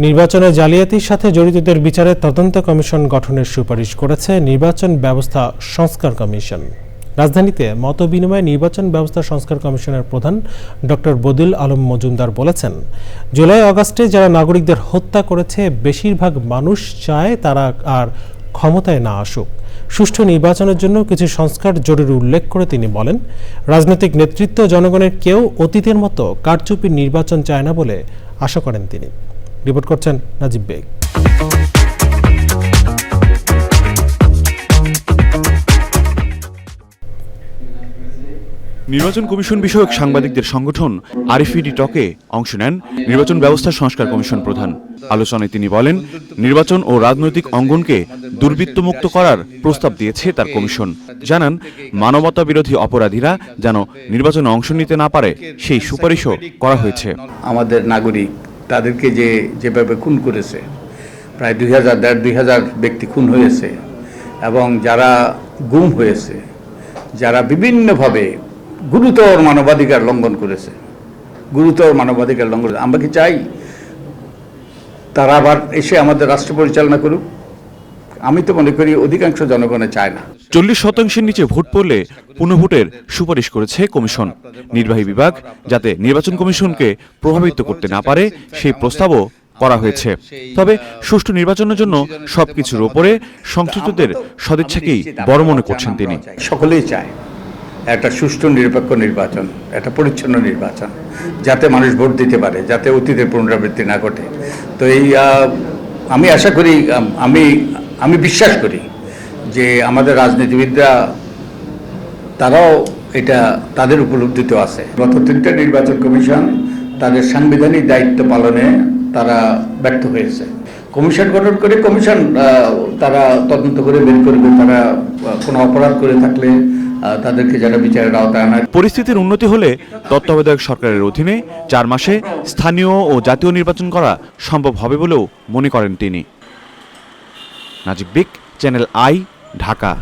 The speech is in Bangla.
নির্বাচনে জালিয়াতির সাথে জড়িতদের বিচারে তদন্ত কমিশন গঠনের সুপারিশ করেছে নির্বাচন ব্যবস্থা সংস্কার কমিশন। রাজধানীতে মতবিনিময়ে নির্বাচন ব্যবস্থা সংস্কার কমিশনের প্রধান ডক্টর বদিল আলম মজুমদার বলেছেন, জুলাই আগস্টে যারা নাগরিকদের হত্যা করেছে, বেশিরভাগ মানুষ চায় তারা আর ক্ষমতায় না আসুক। সুষ্ঠু নির্বাচনের জন্য কিছু সংস্কার জরুরি উল্লেখ করে তিনি বলেন, রাজনৈতিক নেতৃত্ব জনগণের কেউ অতীতের মতো কারচুপির নির্বাচন চায় না বলে আশা করেন তিনি। রিপোর্ট করছেন নাজিব বেগ। নির্বাচন কমিশন বিষয়ক সাংবাদিকদের সংগঠন আরএফইডি টকে অংশ নেন নির্বাচন ব্যবস্থা সংস্কার কমিশন প্রধান। আলোচনায় তিনি বলেন নির্বাচন ও রাজনৈতিক অঙ্গনকে দুর্বৃত্তমুক্ত করার প্রস্তাব দিয়েছে তার কমিশন। জানান মানবতা বিরোধী অপরাধীরা যেন নির্বাচনে অংশ নিতে না পারে সেই সুপারিশও করা হয়েছে। আমাদের নাগরিক তাদেরকে যে যেভাবে খুন করেছে, প্রায় দুই হাজার, দেড় দুই হাজার ব্যক্তি খুন হয়েছে এবং যারা গুম হয়েছে, যারা বিভিন্নভাবে গুরুতর মানবাধিকার লঙ্ঘন করেছে, গুরুতর মানবাধিকার লঙ্ঘন। আমরা কি চাই তারা আবার এসে আমাদের রাষ্ট্র পরিচালনা করুক আমি তো মনে করি অধিকাংশ জনগণে চায় না। চল্লিশ শতাংশের নিচে ভোট পড়লে পুনঃভোটের সুপারিশ করেছে কমিশন। নির্বাহী বিভাগ যাতে নির্বাচন কমিশনকে প্রভাবিত করতে না পারে সেই প্রস্তাবও করা হয়েছে। তবে সুষ্ঠু নির্বাচনের জন্য সবকিছুর ওপরে সংশ্লিষ্টদের সদিচ্ছাকেই বড় মনে করছেন তিনি। সকলেই চায় একটা সুষ্ঠু নিরপেক্ষ নির্বাচন একটা পরিচ্ছন্ন নির্বাচন যাতে মানুষ ভোট দিতে পারে যাতে অতীতের পুনরাবৃত্তি না ঘটে। তো এই আমি আশা করি আম, আমি বিশ্বাস করি যে আমাদের রাজনীতিবিদরা তারাও এটা তাদের উপলব্ধিতে আছে। গত তিনটা নির্বাচন কমিশন তাদের সাংবিধানিক দায়িত্ব পালনে তারা ব্যর্থ হয়েছে। কমিশন গঠন করে কমিশন আহ, তারা তদন্ত করে বের করবে। তারা কোনো অপরাধ করে থাকলে তাদেরকে যারা বিচারের আওতায় আনা পরিস্থিতির উন্নতি হলে তত্ত্বাবধায়ক সরকারের অধীনে চার মাসে স্থানীয় ও জাতীয় নির্বাচন করা সম্ভব হবে বলেও মনে করেন তিনি। নাজিব বিক চ্যানেল আই ঢাকা।